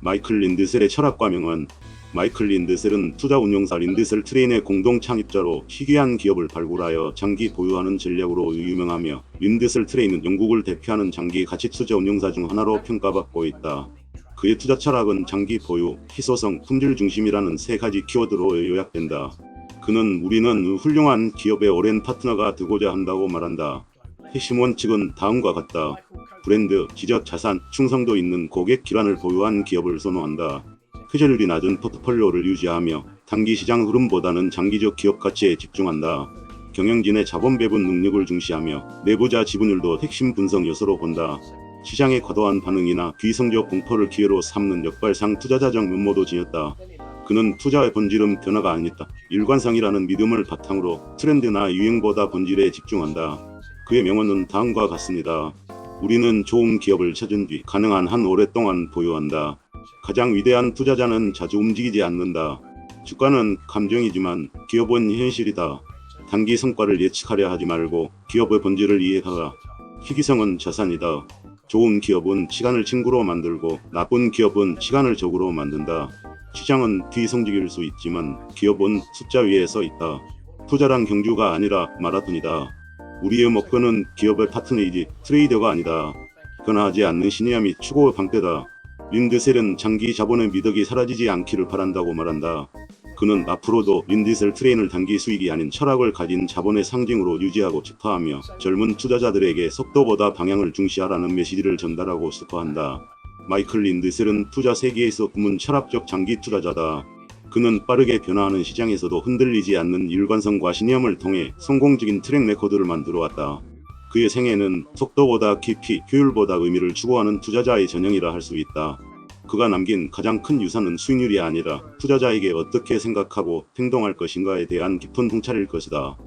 마이클 린드셀의 철학과 명은 마이클 린드셀은 투자 운용사 린드셀 트레인의 공동 창립자로 희귀한 기업을 발굴하여 장기 보유하는 전략으로 유명하며 린드셀 트레인은 영국을 대표하는 장기 가치 투자 운용사 중 하나로 평가받고 있다. 그의 투자 철학은 장기 보유, 희소성, 품질 중심이라는 세 가지 키워드로 요약된다. 그는 우리는 훌륭한 기업의 오랜 파트너가 되고자 한다고 말한다. 핵심 원칙은 다음과 같다. 브랜드, 지적 자산, 충성도 있는 고객 기반을 보유한 기업을 선호한다. 회전율이 낮은 포트폴리오를 유지하며 단기 시장 흐름보다는 장기적 기업 가치에 집중한다. 경영진의 자본 배분 능력을 중시하며 내부자 지분율도 핵심 분석 요소로 본다. 시장의 과도한 반응이나 비성적 공포를 기회로 삼는 역발상 투자자적 면모도 지녔다. 그는 투자의 본질은 변화가 아니다. 일관성이라는 믿음을 바탕으로 트렌드나 유행보다 본질에 집중한다. 그의 명언은 다음과 같습니다. 우리는 좋은 기업을 찾은 뒤 가능한 한 오랫동안 보유한다. 가장 위대한 투자자는 자주 움직이지 않는다. 주가는 감정이지만 기업은 현실이다. 단기 성과를 예측하려 하지 말고 기업의 본질을 이해하라. 희귀성은 자산이다. 좋은 기업은 시간을 친구로 만들고 나쁜 기업은 시간을 적으로 만든다. 시장은 뒤성직일 수 있지만 기업은 숫자 위에 서 있다. 투자란 경주가 아니라 마라톤이다. 우리의 목표는 기업의 파트너이지 트레이더가 아니다. 변화하지 않는 신념이 추구의 방패다. 린드셀은 장기 자본의 미덕이 사라지지 않기를 바란다고 말한다. 그는 앞으로도 린디셀 트레인을 단기 수익이 아닌 철학을 가진 자본의 상징으로 유지하고 싶어하며 젊은 투자자들에게 속도보다 방향을 중시하라는 메시지를 전달하고 싶어한다. 마이클 린드셀은 투자 세계에서 꿈은 철학적 장기 투자자다. 그는 빠르게 변화하는 시장에서도 흔들리지 않는 일관성과 신념을 통해 성공적인 트랙 레코드를 만들어 왔다. 그의 생애는 속도보다 깊이, 효율보다 의미를 추구하는 투자자의 전형이라 할 수 있다. 그가 남긴 가장 큰 유산은 수익률이 아니라 투자자에게 어떻게 생각하고 행동할 것인가에 대한 깊은 통찰일 것이다.